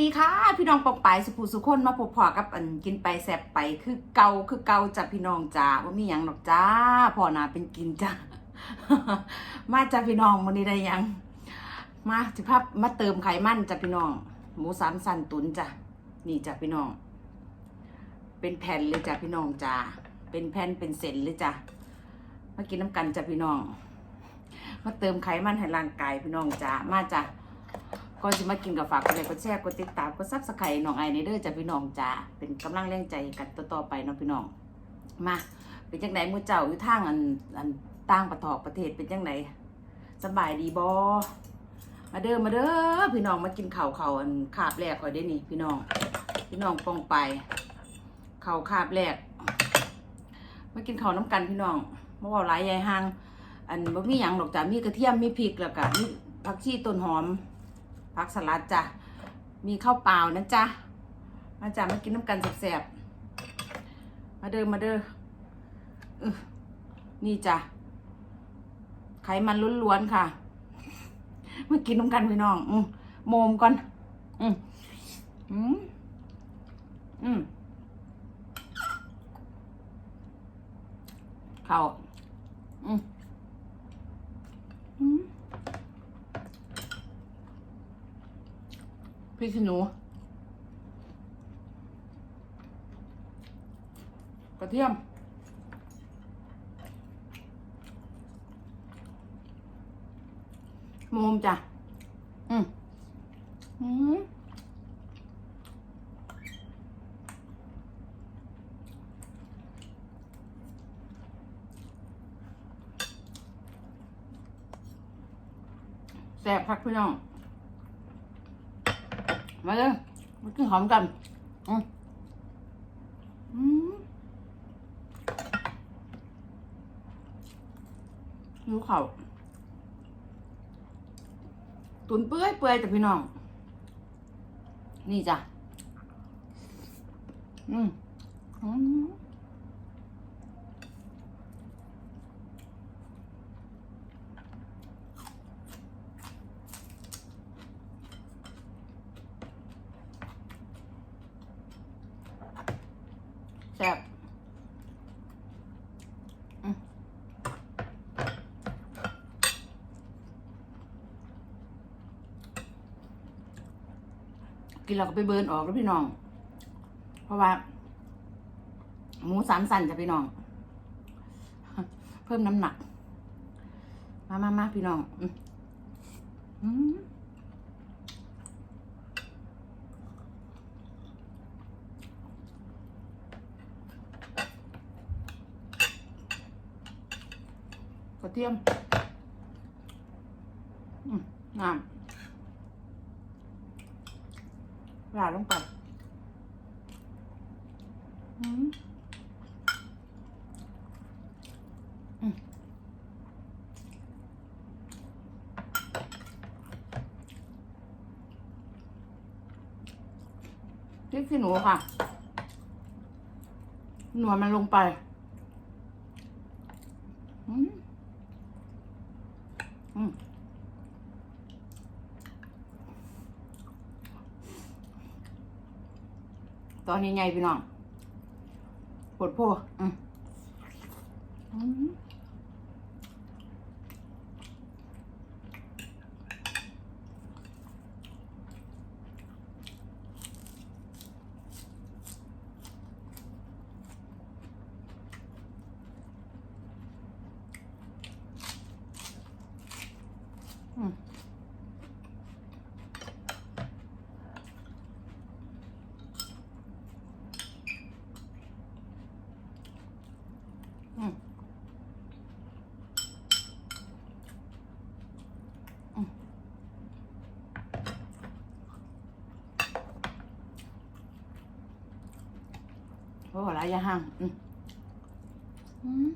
ดีค่ะ พี่น้องปองปายสุภูสุคนมาพบพอกับอันกินไปแสบไปคือเกาคือเกาจ้ะพี่น้องจ้าว่ามีหยังหรอกจ้าพ่อนาเป็นกินจ้ามาจ้ะพี่น้องวันนี้ได้ยัง มาสิภาพมาเติมไขมันจ้ะพี่น้อง หมูสามสันตุนจ้ะนี่จ้ะพี่น้อง เป็นแผ่นเลยจ้ะพี่น้องจ้าเป็นแผ่นเป็นเส้นเลยจ้ะมากินน้ำกันจ้ะพี่น้อง มาเติมไขมันให้ร่างกายพี่น้องจ้ามาจ้ะ ก่อนจะมากินกับฝากกดไลค์กดแชร์กดติดตามกดซับสไครต์น้องไอในเด้อจ้ะพี่น้องจ้าเป็นกำลังแรงใจกันต่อๆไปเนาะพี่น้องมาเป็นจังไดมื้อเจ้าอยู่ทางอันอันต่างประเทศประเทศเป็นจังไดสบายดีบ่มาเด้อมาเด้อพี่น้องมากินข้าวข้าวอันคาบแรกก่อนเด้นี่พี่น้อง พี่น้องปองไปข้าวคาบแรกมากินข้าวน้ำกันพี่น้องบ่เว้าหลายยายห่างอันบ่มีหยังดอกจ้ะมีกระเทียมมีพริกแล้วก็มีผักชีต้นหอม ผักสลัดจ้ะ มีข้าวเปล่านะจ๊ะ มาจ้ะมากินน้ำกันแซ่บๆ มาเด้อมาเด้อนี่จ้ะ ไขมันล้วนๆค่ะ มากินน้ำกันพี่น้อง อืมโมมก่อน อืมอืมอืมข้าวอืมอืม พริกขี้หนู กระเทียม โมมจ้ะ อืมอืมแซ่บพักพี่น้อง มาเลยมากินหอมกันอืมอืมหิวข้าตุนเปื่อยเปื่อยแต่พี่น้อง นี่จ้ะ อืมอืม แซ่บอืมกินแล้วก็ไปเบิร์นออกแล้วพี่น้อง เพราะว่า หมูสามสันจะพี่น้อง เพิ่มน้ำหนัก มามามาพี่น้อง อืม กระเทียมน้ำราดลงไปอืมอืมพริกขี้หนูค่ะ หนวดมันลงไป อืม ตอนนี้ไงพี่น้องปวดโพอืม ลายอย่าห่างอืมอืม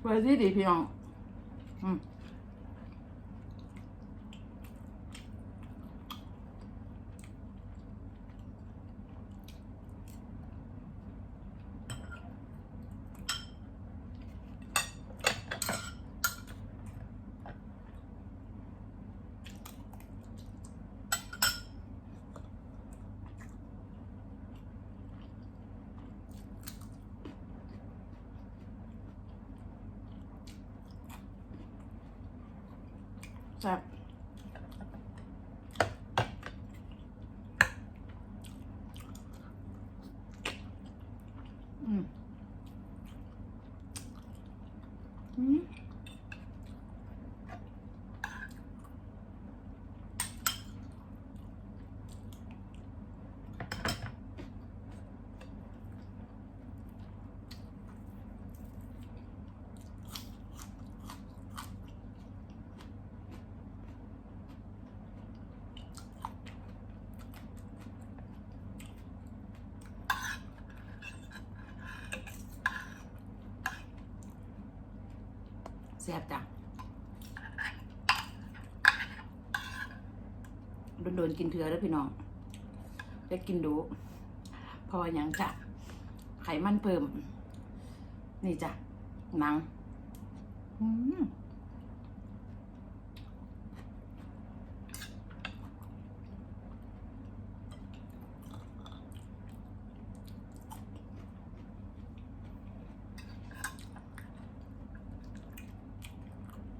เปิดดีดีพี่น้อง อืม แซ่บอืมอืม แซ่บจ้ะโดนๆกินเถื่อแล้วพี่น้องได้กินดู พออย่างจ้ะไขมันเพิ่ม นี่จ้ะหนัง อืม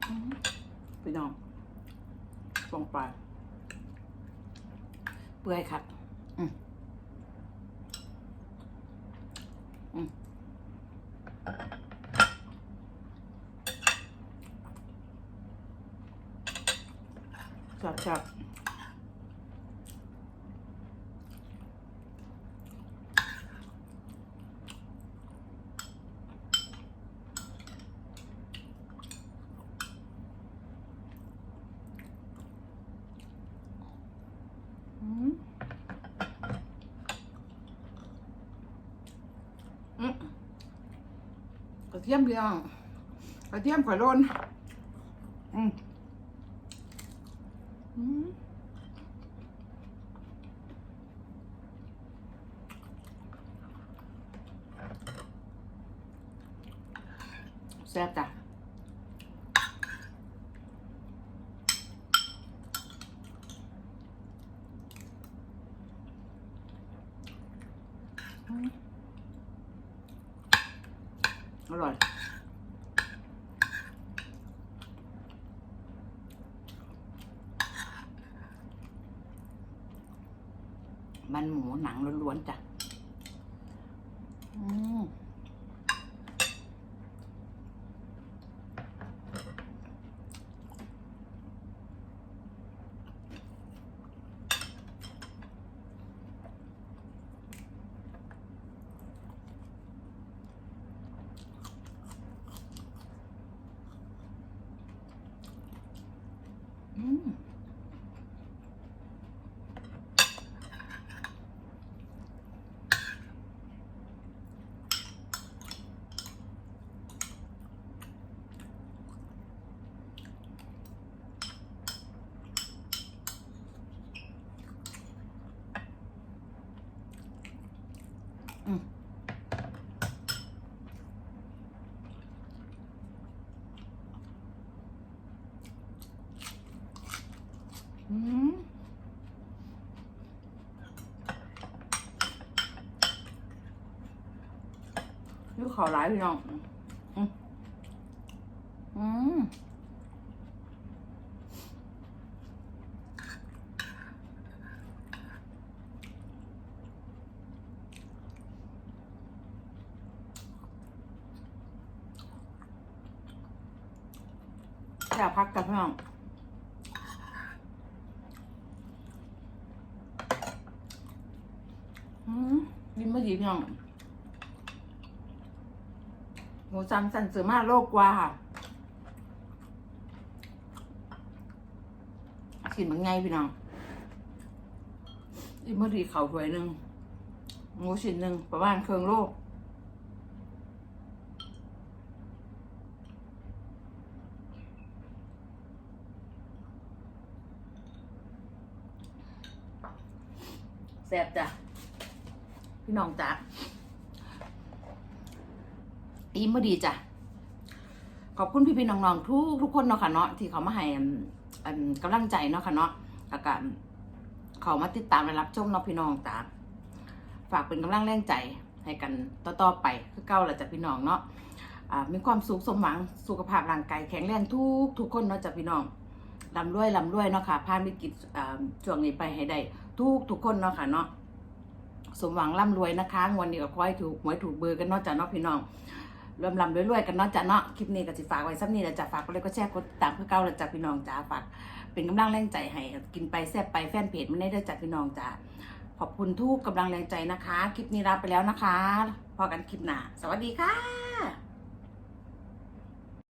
อืม พี่น้องฟองปลาเปื่อยครับอืมอืมจับจับอืมอืมก ระเทียมเพียงกระเทียมข่อยโรนอืมอืมแซ่บจ้ะอืม อร่อย มันหมูหนังล้วนๆจ้ะ อืมอืม อืมอืมยู ขอหลายพี่น้อง อืมอืมอยากพักกับพี่น้องอืมบินมาดีพี่น้อง หมูจำสันเสือมาโลกกว่าค่ะกินมันไงพี่น้องบินมาดีเข่าถ้วยหนึ่งหมูชิ้นหนึ่งประมาณเครื่องโลกแซ่บจ้ะพี่น้องจ้ะ อิ่มพอดีจ้ะ ขอบคุณพี่พี่ๆน้องๆทุกทุกคนเนาะค่ะเนาะที่เขามาให้กำลังใจเนาะค่ะเนาะแล้วก็เขามาติดตามและรับชมเนาะพี่น้องจ้ะฝากเป็นกำลังแรงใจให้กันต่อๆไปคือเก้าหละจ้ะพี่น้องเนาะมีความสุขสมหวังสุขภาพร่างกายแข็งแรงทุกทุกคนเนาะจ้ะพี่น้องลำรวยลำรวยเนาะค่ะผ่านวิกฤตช่วงนี้ไปให้ได้ทุกทุกคนเนาะค่ะเนาะสมหวังร่ำรวยนะคะวดนี้ก็ขอให้ถูกหวยถูกเบอร์กันเนาะจ้ะเนาะพี่น้อง รวมลำรวยๆกันเนาะจ้ะเนาะคลิปนี้ก็สิฝากไว้ซ้ำนี้แล้วจ้ะฝากกดไลยก็แชร์กดติดตามเพื่อเก่าและจ้ะพี่น้องจ้าฝากเป็นกำลังแรงใจให้กินไปแซ่บไปแฟนเพจไม่ได้เด้อจ้ะพี่น้องจ้าขอบคุณทุกกำลังแรงใจนะคะ คลิปนี้ลาไปแล้วนะคะ พอกันคลิปหน้าสวัสดีค่ะ